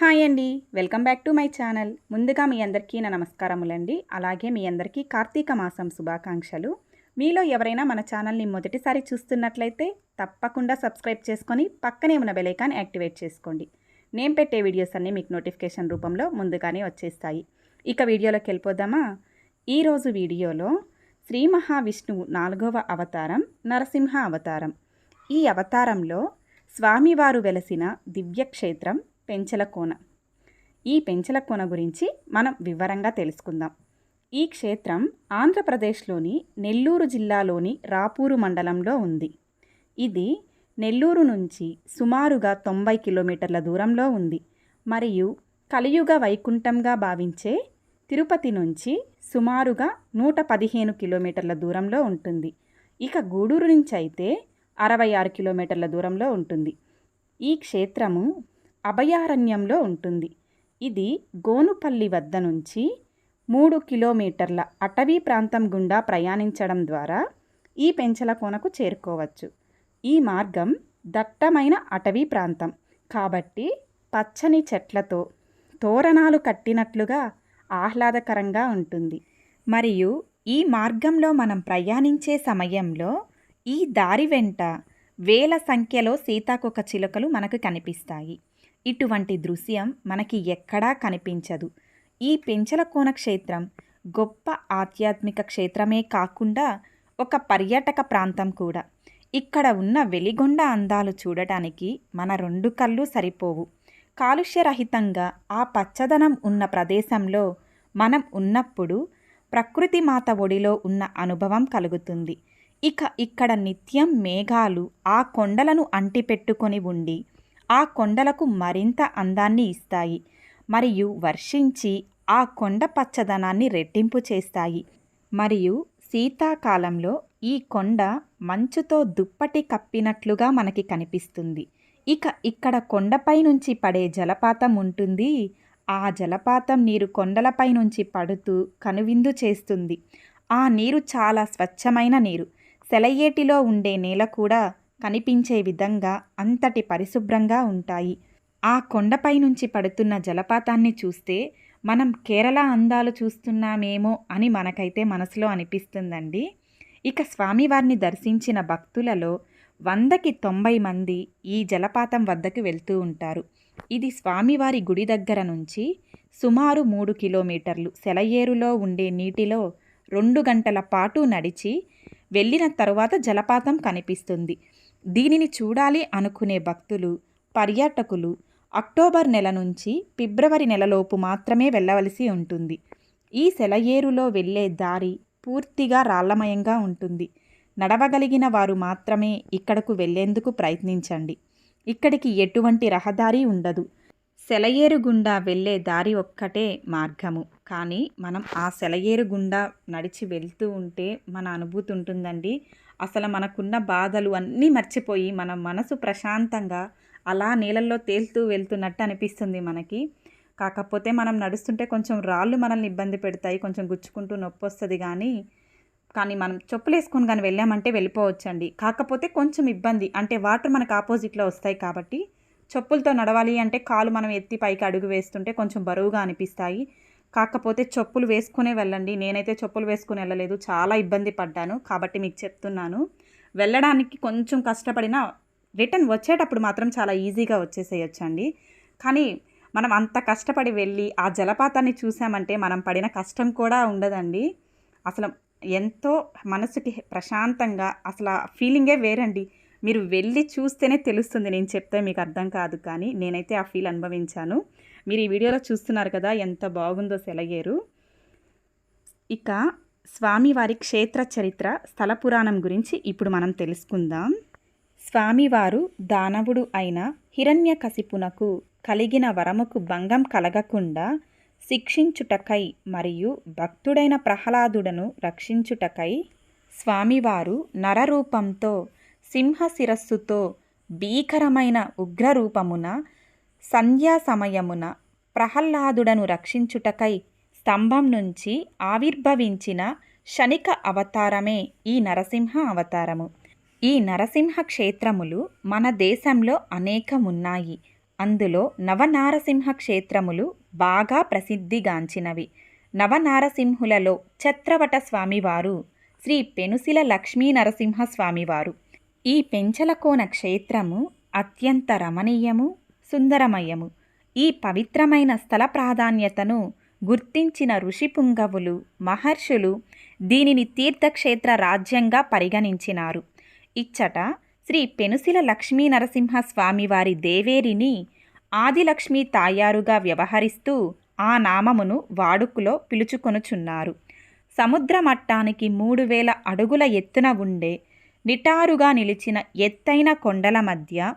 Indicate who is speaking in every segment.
Speaker 1: Hi అండి. Welcome back to my channel. ముందుగా మీ అందరికీ నా నమస్కారములండి. అలాగే మీ అందరికీ కార్తీక మాసం శుభాకాంక్షలు. మీలో ఎవరైనా మన ఛానల్ని మొదటిసారి చూస్తున్నట్లయితే తప్పకుండా సబ్స్క్రైబ్ చేసుకొని పక్కనే ఉన్న బెలైకాన్ యాక్టివేట్ చేసుకోండి. నేను పెట్టే వీడియోస్ అన్నీ మీకు నోటిఫికేషన్ రూపంలో ముందుగానే వచ్చేస్తాయి. ఇక వీడియోలోకి వెళ్ళిపోదామా? ఈరోజు వీడియోలో శ్రీ మహావిష్ణువు నాలుగవ అవతారం నరసింహ అవతారం. ఈ అవతారంలో స్వామివారు వెలసిన దివ్యక్షేత్రం పెంచలకోన ఈ పెంచలకోన గురించి మనం వివరంగా తెలుసుకుందాం. ఈ క్షేత్రం ఆంధ్రప్రదేశ్లోని నెల్లూరు జిల్లాలోని రాపూరు మండలంలో ఉంది. ఇది నెల్లూరు నుంచి సుమారుగా తొంభై కిలోమీటర్ల దూరంలో ఉంది. మరియు కలియుగ వైకుంఠంగా భావించే తిరుపతి నుంచి సుమారుగా నూట పదిహేను కిలోమీటర్ల దూరంలో ఉంటుంది. ఇక గూడూరు నుంచి అయితే అరవై ఆరు కిలోమీటర్ల దూరంలో ఉంటుంది. ఈ క్షేత్రము అభయారణ్యంలో ఉంటుంది. ఇది గోనుపల్లి వద్ద నుంచి మూడు కిలోమీటర్ల అటవీ ప్రాంతం గుండా ప్రయాణించడం ద్వారా ఈ పెంచల కోనకు చేరుకోవచ్చు. ఈ మార్గం దట్టమైన అటవీ ప్రాంతం. కాబట్టి పచ్చని చెట్లతో తోరణాలు కట్టినట్లుగా ఆహ్లాదకరంగా ఉంటుంది. మరియు ఈ మార్గంలో మనం ప్రయాణించే సమయంలో ఈ దారి వెంట వేల సంఖ్యలో సీతాకొక చిలుకలు మనకు కనిపిస్తాయి. ఇటువంటి దృశ్యం మనకి ఎక్కడా కనిపించదు. ఈ పెంచలకోన క్షేత్రం గొప్ప ఆధ్యాత్మిక క్షేత్రమే కాకుండా ఒక పర్యాటక ప్రాంతం కూడా. ఇక్కడ ఉన్న వెలిగొండ అందాలు చూడటానికి మన రెండు కళ్ళు సరిపోవు. కాలుష్యరహితంగా ఆ పచ్చదనం ఉన్న ప్రదేశంలో మనం ఉన్నప్పుడు ప్రకృతి మాత ఒడిలో ఉన్న అనుభవం కలుగుతుంది. ఇక ఇక్కడ నిత్యం మేఘాలు ఆ కొండలను అంటిపెట్టుకొని ఉండి ఆ కొండలకు మరింత అందాన్ని ఇస్తాయి మరియు వర్షించి ఆ కొండ పచ్చదనాన్ని రెట్టింపు చేస్తాయి. మరియు శీతాకాలంలో ఈ కొండ మంచుతో దుప్పటి కప్పినట్లుగా మనకి కనిపిస్తుంది. ఇక ఇక్కడ కొండపై నుంచి పడే జలపాతం ఉంటుంది. ఆ జలపాతం నీరు కొండలపై నుంచి పడుతూ కనువిందు చేస్తుంది. ఆ నీరు చాలా స్వచ్ఛమైన నీరు. సెలయేటిలో ఉండే నేల కూడా కనిపించే విధంగా అంతటి పరిశుభ్రంగా ఉంటాయి. ఆ కొండపై నుంచి పడుతున్న జలపాతాన్ని చూస్తే మనం కేరళ అందాలు చూస్తున్నామేమో అని మనకైతే మనసులో అనిపిస్తుందండి. ఇక స్వామివారిని దర్శించిన భక్తులలో వందకి తొంభై మంది ఈ జలపాతం వద్దకు వెళ్తూ ఉంటారు. ఇది స్వామివారి గుడి దగ్గర నుంచి సుమారు మూడు కిలోమీటర్లు సెలయేరులో ఉండే నీటిలో రెండు గంటల పాటు నడిచి వెళ్ళిన తరువాత జలపాతం కనిపిస్తుంది. దీనిని చూడాలి అనుకునే భక్తులు పర్యాటకులు అక్టోబర్ నెల నుంచి ఫిబ్రవరి నెలలోపు మాత్రమే వెళ్ళవలసి ఉంటుంది. ఈ సెలయేరులో వెళ్ళే దారి పూర్తిగా రాళ్ళమయంగా ఉంటుంది. నడవగలిగిన వారు మాత్రమే ఇక్కడకు వెళ్ళేందుకు ప్రయత్నించండి. ఇక్కడికి ఎటువంటి రహదారి ఉండదు. సెలయేరు గుండా వెళ్ళే దారి ఒక్కటే మార్గము. కానీ మనం ఆ సెలయేరు గుండా నడిచి వెళ్తూ ఉంటే మన అనుభూతి ఉంటుందండి. అసలు మనకున్న బాధలు అన్నీ మర్చిపోయి మన మనసు ప్రశాంతంగా అలా నీళ్ళల్లో తేలుతూ వెళ్తున్నట్టు అనిపిస్తుంది మనకి. కాకపోతే మనం నడుస్తుంటే కొంచెం రాళ్ళు మనల్ని ఇబ్బంది పెడతాయి కొంచెం గుచ్చుకుంటూ నొప్పి వస్తుంది కానీ కానీ మనం చెప్పులు వేసుకొని కానీ వెళ్ళామంటే వెళ్ళిపోవచ్చండి. కాకపోతే కొంచెం ఇబ్బంది అంటే వాటర్ మనకు ఆపోజిట్లో వస్తాయి కాబట్టి చెప్పులతో నడవాలి అంటే కాలు మనం ఎత్తి పైకి అడుగు వేస్తుంటే కొంచెం బరువుగా అనిపిస్తాయి. కాకపోతే చెప్పులు వేసుకునే వెళ్ళండి. నేనైతే చెప్పులు వేసుకుని వెళ్ళలేదు. చాలా ఇబ్బంది పడ్డాను. కాబట్టి మీకు చెప్తున్నాను. వెళ్ళడానికి కొంచెం కష్టపడినా రిటర్న్ వచ్చేటప్పుడు మాత్రం చాలా ఈజీగా వచ్చేసేయచ్చండి. కానీ మనం అంత కష్టపడి వెళ్ళి ఆ జలపాతాన్ని చూసామంటే మనం పడిన కష్టం కూడా ఉండదండి. అసలు ఎంతో మనసుకి ప్రశాంతంగా అసలు ఆ ఫీలింగే వేరండి. మీరు వెళ్ళి చూస్తేనే తెలుస్తుంది. నేను చెప్తే మీకు అర్థం కాదు కానీ నేనైతే ఆ ఫీల్ అనుభవించాను. మీరు ఈ వీడియోలో చూస్తున్నారు కదా ఎంత బాగుందో సెలగేరు ఇక స్వామివారి క్షేత్ర చరిత్ర స్థల పురాణం గురించి ఇప్పుడు మనం తెలుసుకుందాం. స్వామివారు దానవుడు అయిన హిరణ్యకశిపునకు కలిగిన వరముకు భంగం కలగకుండా శిక్షించుటకై మరియు భక్తుడైన ప్రహ్లాదుడను రక్షించుటకై స్వామివారు నరరూపంతో సింహశిరస్సుతో భీకరమైన ఉగ్రరూపమున సంధ్యా సమయమున ప్రహ్లాదుడను రక్షించుటకై స్తంభం నుంచి ఆవిర్భవించిన శనిక అవతారమే ఈ నరసింహ అవతారము. ఈ నరసింహ క్షేత్రములు మన దేశంలో అనేకమున్నాయి. అందులో నవనారసింహ క్షేత్రములు బాగా ప్రసిద్ధిగాంచినవి. నవనారసింహులలో ఛత్రవట స్వామివారు శ్రీ పెనుసిల లక్ష్మీ నరసింహ స్వామివారు. ఈ పెంచలకోన క్షేత్రము అత్యంత రమణీయము సుందరమయము ఈ పవిత్రమైన స్థల ప్రాధాన్యతను గుర్తించిన ఋషిపుంగవులు మహర్షులు దీనిని తీర్థక్షేత్ర రాజ్యంగా పరిగణించినారు. ఇచ్చట శ్రీ పెనుసిల లక్ష్మీ నరసింహస్వామివారి దేవేరిని ఆదిలక్ష్మీ తాయారుగా వ్యవహరిస్తూ ఆ నామమును వాడుకలో పిలుచుకొనుచున్నారు. సముద్ర మట్టానికి మూడు వేల అడుగుల ఎత్తున ఉండే నిటారుగా నిలిచిన ఎత్తైన కొండల మధ్య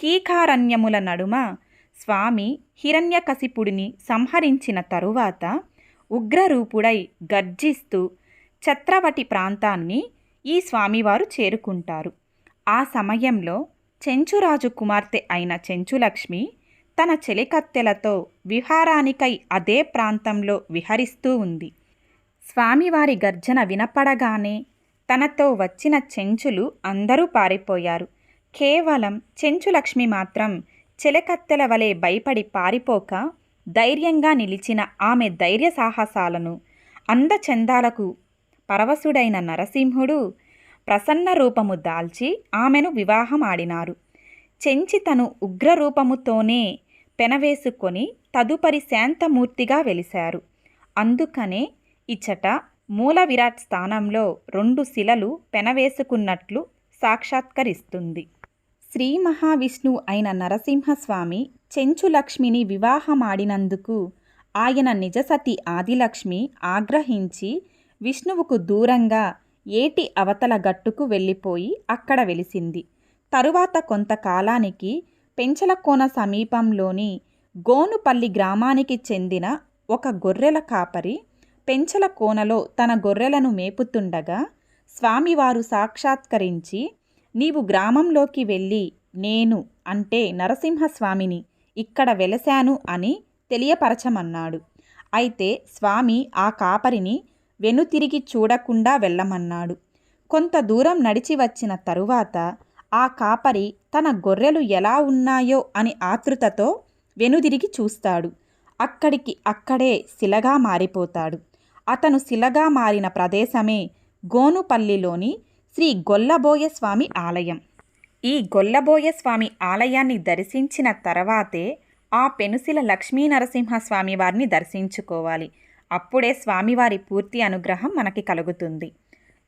Speaker 1: కీకారణ్యముల నడుమ స్వామి హిరణ్యకశిపుడిని సంహరించిన తరువాత ఉగ్రరూపుడై గర్జిస్తూ ఛత్రవటి ప్రాంతాన్ని ఈ స్వామివారు చేరుకుంటారు. ఆ సమయంలో చెంచురాజు కుమార్తె అయిన చెంచులక్ష్మి తన చెలికత్తెలతో విహారానికై అదే ప్రాంతంలో విహరిస్తూ ఉంది. స్వామివారి గర్జన వినపడగానే తనతో వచ్చిన చెంచులు అందరూ పారిపోయారు. కేవలం చెంచులక్ష్మి మాత్రం చెలకత్తెల వలె భయపడి పారిపోక ధైర్యంగా నిలిచిన ఆమె ధైర్య సాహసాలను అందచందాలకు పరవశుడైన నరసింహుడు ప్రసన్న రూపము దాల్చి ఆమెను వివాహమాడినారు చెంచి తను ఉగ్రరూపముతోనే పెనవేసుకొని తదుపరి శాంతమూర్తిగా వెలిశారు. అందుకనే ఇచ్చట మూల విరాట్ స్థానంలో రెండు శిలలు పెనవేసుకున్నట్లు సాక్షాత్కరిస్తుంది. శ్రీ మహావిష్ణువు అయిన నరసింహస్వామి చెంచులక్ష్మిని వివాహమాడినందుకు ఆయన నిజసతి ఆదిలక్ష్మి ఆగ్రహించి విష్ణువుకు దూరంగా ఏటి అవతల గట్టుకు వెళ్ళిపోయి అక్కడ వెలిసింది. తరువాత కొంతకాలానికి పెంచలకోన సమీపంలోని గోనుపల్లి గ్రామానికి చెందిన ఒక గొర్రెల కాపరి పెంచల కోనలో తన గొర్రెలను మేపుతుండగా స్వామివారు సాక్షాత్కరించి నీవు గ్రామంలోకి వెళ్ళి నేను అంటే నరసింహస్వామిని ఇక్కడ వెలశాను అని తెలియపరచమన్నాడు. అయితే స్వామి ఆ కాపరిని వెనుతిరిగి చూడకుండా వెళ్ళమన్నాడు. కొంత దూరం నడిచి వచ్చిన తరువాత ఆ కాపరి తన గొర్రెలు ఎలా ఉన్నాయో అని ఆతృతతో వెనుదిరిగి చూస్తాడు. అక్కడికి అక్కడే శిలగా మారిపోతాడు. అతను శిలగా మారిన ప్రదేశమే గోనుపల్లిలోని శ్రీ గొల్లబోయ స్వామి ఆలయం. ఈ గొల్లబోయ స్వామి ఆలయాన్ని దర్శించిన తర్వాతే ఆ పెనుసిల లక్ష్మీ నరసింహస్వామి వారిని దర్శించుకోవాలి. అప్పుడే స్వామివారి పూర్తి అనుగ్రహం మనకి కలుగుతుంది.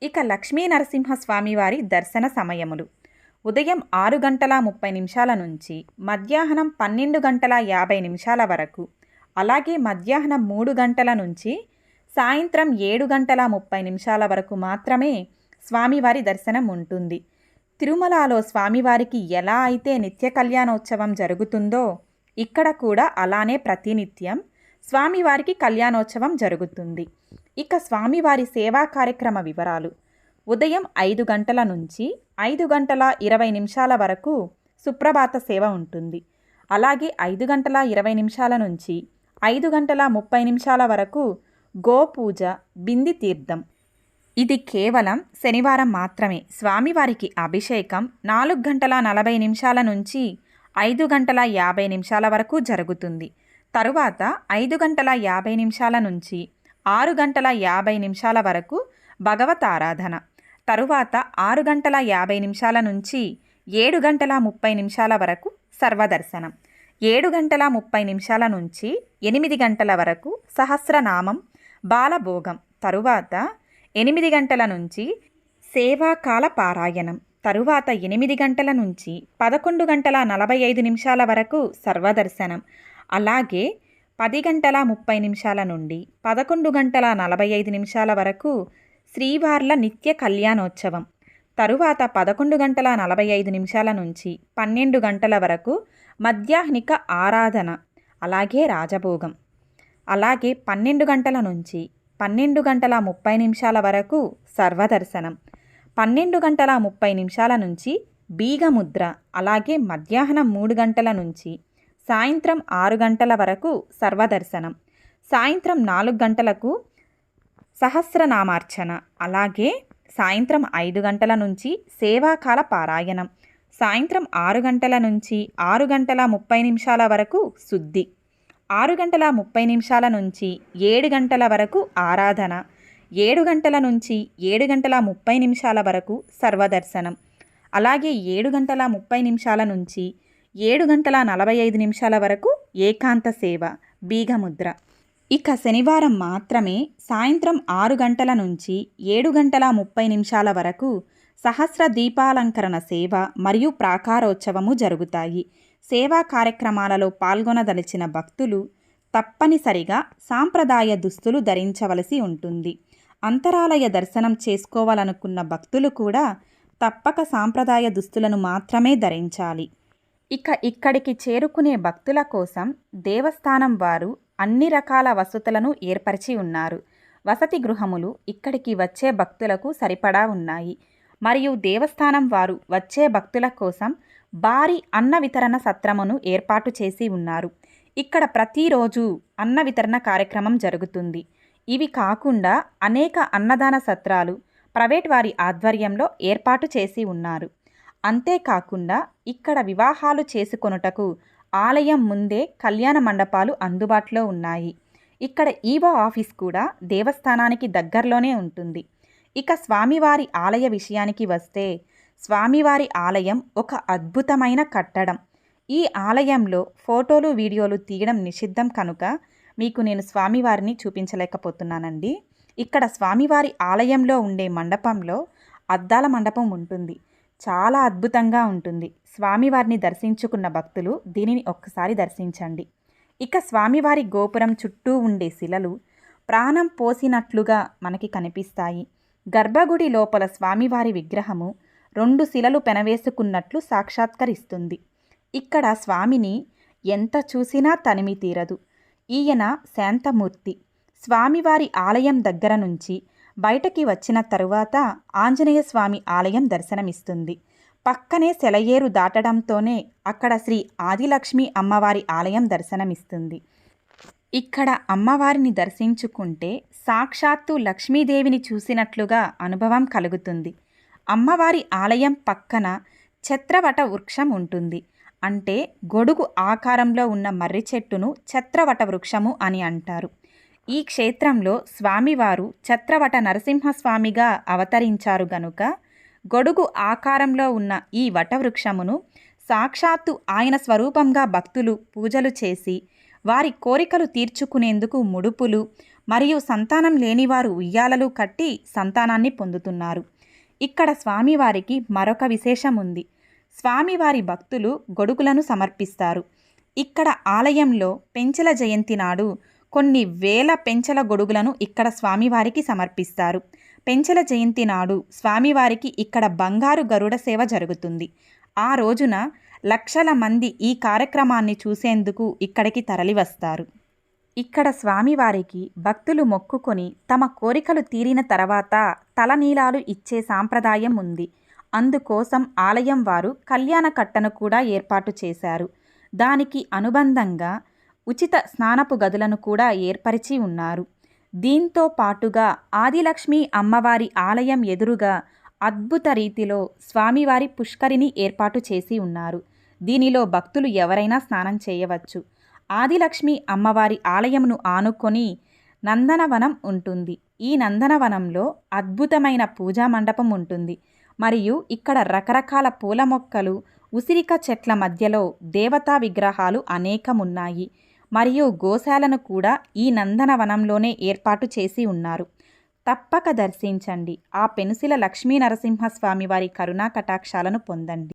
Speaker 1: ఇక లక్ష్మీ నరసింహస్వామి వారి దర్శన సమయములు. ఉదయం ఆరు గంటల ముప్పై నిమిషాల నుంచి మధ్యాహ్నం పన్నెండు గంటల యాభై నిమిషాల వరకు అలాగే మధ్యాహ్నం మూడు గంటల నుంచి సాయంత్రం ఏడు గంటల ముప్పై నిమిషాల వరకు మాత్రమే స్వామివారి దర్శనం ఉంటుంది. తిరుమలలో స్వామివారికి ఎలా అయితే నిత్య కళ్యాణోత్సవం జరుగుతుందో ఇక్కడ కూడా అలానే ప్రతినిత్యం స్వామివారికి కళ్యాణోత్సవం జరుగుతుంది. ఇక స్వామివారి సేవా కార్యక్రమ వివరాలు. ఉదయం ఐదు గంటల నుంచి ఐదు గంటల ఇరవై నిమిషాల వరకు సుప్రభాత సేవ ఉంటుంది. అలాగే ఐదు గంటల ఇరవై నిమిషాల నుంచి ఐదు గంటల ముప్పై నిమిషాల వరకు గోపూజ బింది తీర్థం ఇది కేవలం శనివారం మాత్రమే. స్వామివారికి అభిషేకం నాలుగు గంటల నలభై నిమిషాల నుంచి ఐదు గంటల యాభై నిమిషాల వరకు జరుగుతుంది. తరువాత ఐదు గంటల యాభై నిమిషాల నుంచి ఆరు గంటల యాభై నిమిషాల వరకు భగవత్ ఆరాధన. తరువాత ఆరు గంటల యాభై నిమిషాల నుంచి ఏడు గంటల ముప్పై నిమిషాల వరకు సర్వదర్శనం. ఏడు గంటల ముప్పై నిమిషాల నుంచి ఎనిమిది గంటల వరకు సహస్రనామం బాలభోగం. తరువాత ఎనిమిది గంటల నుంచి సేవాకాల పారాయణం. తరువాత ఎనిమిది గంటల నుంచి పదకొండు గంటల నలభై ఐదు నిమిషాల వరకు సర్వదర్శనం. అలాగే పది గంటల ముప్పై నిమిషాల నుండి పదకొండు గంటల నలభై ఐదు నిమిషాల వరకు శ్రీవార్ల నిత్య కళ్యాణోత్సవం. తరువాత పదకొండు గంటల నలభై ఐదు నిమిషాల నుంచి పన్నెండు గంటల వరకు మధ్యాహ్నిక ఆరాధన అలాగే రాజభోగం. అలాగే పన్నెండు గంటల నుంచి పన్నెండు గంటల ముప్పై నిమిషాల వరకు సర్వదర్శనం. పన్నెండు గంటల ముప్పై నిమిషాల నుంచి బీగముద్ర అలాగే మధ్యాహ్నం మూడు గంటల నుంచి సాయంత్రం ఆరు గంటల వరకు సర్వదర్శనం. సాయంత్రం నాలుగు గంటలకు సహస్రనామార్చన అలాగే సాయంత్రం ఐదు గంటల నుంచి సేవాకాల పారాయణం. సాయంత్రం ఆరు గంటల నుంచి ఆరు గంటల ముప్పై నిమిషాల వరకు శుద్ధి. ఆరు గంటల ముప్పై నిమిషాల నుంచి ఏడు గంటల వరకు ఆరాధన ఏడు గంటల నుంచి ఏడు గంటల ముప్పై నిమిషాల వరకు సర్వదర్శనం. అలాగే ఏడు గంటల ముప్పై నిమిషాల నుంచి ఏడు గంటల నలభై ఐదు నిమిషాల వరకు ఏకాంత సేవ బీగముద్ర. ఇక శనివారం మాత్రమే సాయంత్రం ఆరు గంటల నుంచి ఏడు గంటల ముప్పై నిమిషాల వరకు సహస్ర దీపాలంకరణ సేవ మరియు ప్రాకారోత్సవము జరుగుతాయి. సేవా కార్యక్రమాలలో పాల్గొనదలిచిన భక్తులు తప్పనిసరిగా సాంప్రదాయ దుస్తులు ధరించవలసి ఉంటుంది. అంతరాలయ దర్శనం చేసుకోవాలనుకున్న భక్తులు కూడా తప్పక సాంప్రదాయ దుస్తులను మాత్రమే ధరించాలి. ఇక ఇక్కడికి చేరుకునే భక్తుల కోసం దేవస్థానం వారు అన్ని రకాల వసతులను ఏర్పరిచి ఉన్నారు. వసతి గృహములు ఇక్కడికి వచ్చే భక్తులకు సరిపడా ఉన్నాయి. మరియు దేవస్థానం వారు వచ్చే భక్తుల కోసం భారీ అన్న వితరణ సత్రమును ఏర్పాటు చేసి ఉన్నారు. ఇక్కడ ప్రతిరోజు అన్న వితరణ కార్యక్రమం జరుగుతుంది. ఇవి కాకుండా అనేక అన్నదాన సత్రాలు ప్రైవేట్ వారి ఆధ్వర్యంలో ఏర్పాటు చేసి ఉన్నారు. అంతేకాకుండా ఇక్కడ వివాహాలు చేసుకొనుటకు ఆలయం ముందే కళ్యాణ మండపాలు అందుబాటులో ఉన్నాయి. ఇక్కడ ఈవో ఆఫీస్ కూడా దేవస్థానానికి దగ్గరలోనే ఉంటుంది. ఇక స్వామివారి ఆలయ విషయానికి వస్తే స్వామివారి ఆలయం ఒక అద్భుతమైన కట్టడం. ఈ ఆలయంలో ఫోటోలు వీడియోలు తీయడం నిషిద్ధం కనుక మీకు నేను స్వామివారిని చూపించలేకపోతున్నానండి. ఇక్కడ స్వామివారి ఆలయంలో ఉండే మండపంలో అద్దాల మండపం ఉంటుంది. చాలా అద్భుతంగా ఉంటుంది. స్వామివారిని దర్శించుకున్న భక్తులు దీనిని ఒక్కసారి దర్శించండి. ఇక స్వామివారి గోపురం చుట్టూ ఉండే శిలలు ప్రాణం పోసినట్లుగా మనకి కనిపిస్తాయి. గర్భగుడి లోపల స్వామివారి విగ్రహము రెండు శిలలు పెనవేసుకున్నట్లు సాక్షాత్కరిస్తుంది. ఇక్కడ స్వామిని ఎంత చూసినా తనిమి తీరదు. ఈయన శాంతమూర్తి. స్వామివారి ఆలయం దగ్గర నుంచి బయటకి వచ్చిన తరువాత ఆంజనేయ స్వామి ఆలయం దర్శనమిస్తుంది. పక్కనే సెలయేరు దాటడంతోనే అక్కడ శ్రీ ఆదిలక్ష్మి అమ్మవారి ఆలయం దర్శనమిస్తుంది. ఇక్కడ అమ్మవారిని దర్శించుకుంటే సాక్షాత్తు లక్ష్మీదేవిని చూసినట్లుగా అనుభవం కలుగుతుంది. అమ్మవారి ఆలయం పక్కన ఛత్రవట వృక్షం ఉంటుంది. అంటే గొడుగు ఆకారంలో ఉన్న మర్రి చెట్టును ఛత్రవట వృక్షము అని అంటారు. ఈ క్షేత్రంలో స్వామివారు ఛత్రవట నరసింహస్వామిగా అవతరించారు గనుక గొడుగు ఆకారంలో ఉన్న ఈ వటవృక్షమును సాక్షాత్తు ఆయన స్వరూపంగా భక్తులు పూజలు చేసి వారి కోరికలు తీర్చుకునేందుకు ముడుపులు మరియు సంతానం లేనివారు ఉయ్యాలలు కట్టి సంతానాన్ని పొందుతున్నారు. ఇక్కడ స్వామివారికి మరొక విశేషం ఉంది స్వామివారి భక్తులు గొడుగులను సమర్పిస్తారు. ఇక్కడ ఆలయంలో పెంచల జయంతి నాడు కొన్ని వేల పెంచల గొడుగులను ఇక్కడ స్వామివారికి సమర్పిస్తారు. పెంచల జయంతి నాడు స్వామివారికి ఇక్కడ బంగారు గరుడ సేవ జరుగుతుంది. ఆ రోజున లక్షల మంది ఈ కార్యక్రమాన్ని చూసేందుకు ఇక్కడికి తరలివస్తారు. ఇక్కడ స్వామివారికి భక్తులు మొక్కుకొని తమ కోరికలు తీరిన తర్వాత తలనీలాలు ఇచ్చే సాంప్రదాయం ఉంది. అందుకోసం ఆలయం వారు కళ్యాణ కట్టను కూడా ఏర్పాటు చేశారు. దానికి అనుబంధంగా ఉచిత స్నానపు గదులను కూడా ఏర్పరిచి ఉన్నారు. దీంతో పాటుగా ఆదిలక్ష్మి అమ్మవారి ఆలయం ఎదురుగా అద్భుత రీతిలో స్వామివారి పుష్కరిని ఏర్పాటు చేసి ఉన్నారు. దీనిలో భక్తులు ఎవరైనా స్నానం చేయవచ్చు. ఆదిలక్ష్మి అమ్మవారి ఆలయమును ఆనుకొని నందనవనం ఉంటుంది. ఈ నందనవనంలో అద్భుతమైన పూజా మండపం ఉంటుంది. మరియు ఇక్కడ రకరకాల పూల మొక్కలు ఉసిరిక చెట్ల మధ్యలో దేవతా విగ్రహాలు అనేకమున్నాయి. మరియు గోశాలను కూడా ఈ నందనవనంలోనే ఏర్పాటు చేసి ఉన్నారు. తప్పక దర్శించండి. ఆ పెనుసిల లక్ష్మీ నరసింహస్వామి వారి కరుణా కటాక్షాలను పొందండి.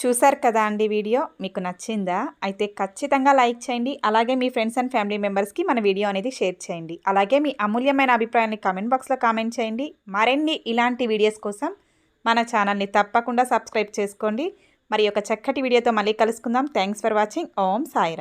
Speaker 1: చూసారు కదా అండి వీడియో? మీకు నచ్చిందా? అయితే ఖచ్చితంగా లైక్ చేయండి. అలాగే మీ ఫ్రెండ్స్ అండ్ ఫ్యామిలీ మెంబర్స్కి మన వీడియో అనేది షేర్ చేయండి. అలాగే మీ అమూల్యమైన అభిప్రాయాన్ని కామెంట్ బాక్స్లో కామెంట్ చేయండి. మరిన్ని ఇలాంటి వీడియోస్ కోసం మన ఛానల్ని తప్పకుండా సబ్స్క్రైబ్ చేసుకోండి. మరి ఒక చక్కటి వీడియోతో మళ్ళీ కలుసుకుందాం. Thanks for watching. ఓం సాయిరా